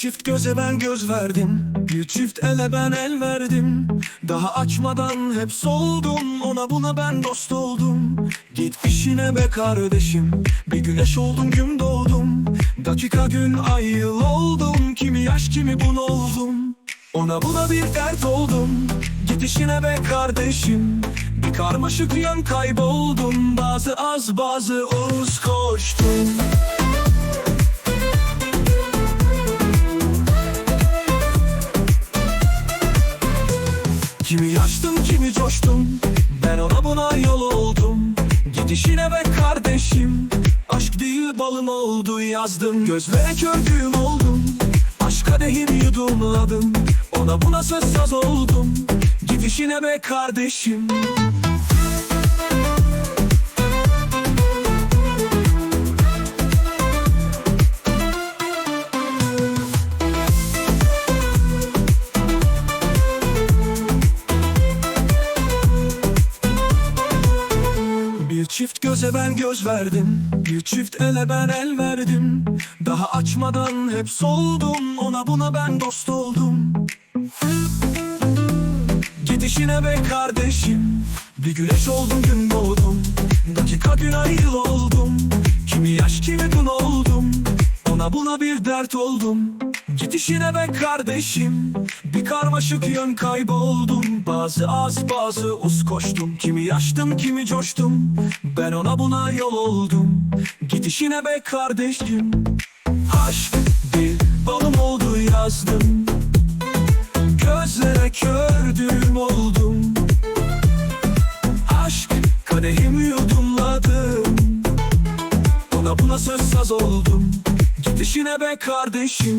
çift göze ben göz verdim Bir çift ele ben el verdim. Daha açmadan hep soldum Ona buna ben dost oldum. Git işine be kardeşim Bir güneş oldum gün doğdum. Dakika gün ay yıl oldum Kimi yaş kimi bun oldum. Ona buna bir dert oldum Git işine be kardeşim. Bir karmaşık yön kayboldum Bazı az bazı uz koştum Kimi yaştım kimi coştum. Ben ona buna yol oldum. Gidişine be kardeşim. Aşk değil balım oldu yazdım. Gözlere kördüğüm oldum. Aşk kadehimi yudumladım. Ona buna söz saz oldum. Gidişine be kardeşim çift göze ben göz verdim Bir çift ele ben el verdim. Daha açmadan hep soldum Ona buna ben dost oldum. Gidişine be kardeşim Bir güneş oldum gün doğdum. Dakika gün ay yıl oldum Kimi yaş kimi dun oldum. Ona buna bir dert oldum Gidişine be kardeşim. Bir karmaşık yön kayboldum. Bazı az bazı uz koştum. Kimi yaştım kimi coştum. Ben ona buna yol oldum. Gidişine be kardeşim. Aşk bir balım oldu yazdım. Gözlere kördüğüm oldum. Aşk kadehimi yudumladım. Ona buna söz saz oldum. Gidişine be kardeşim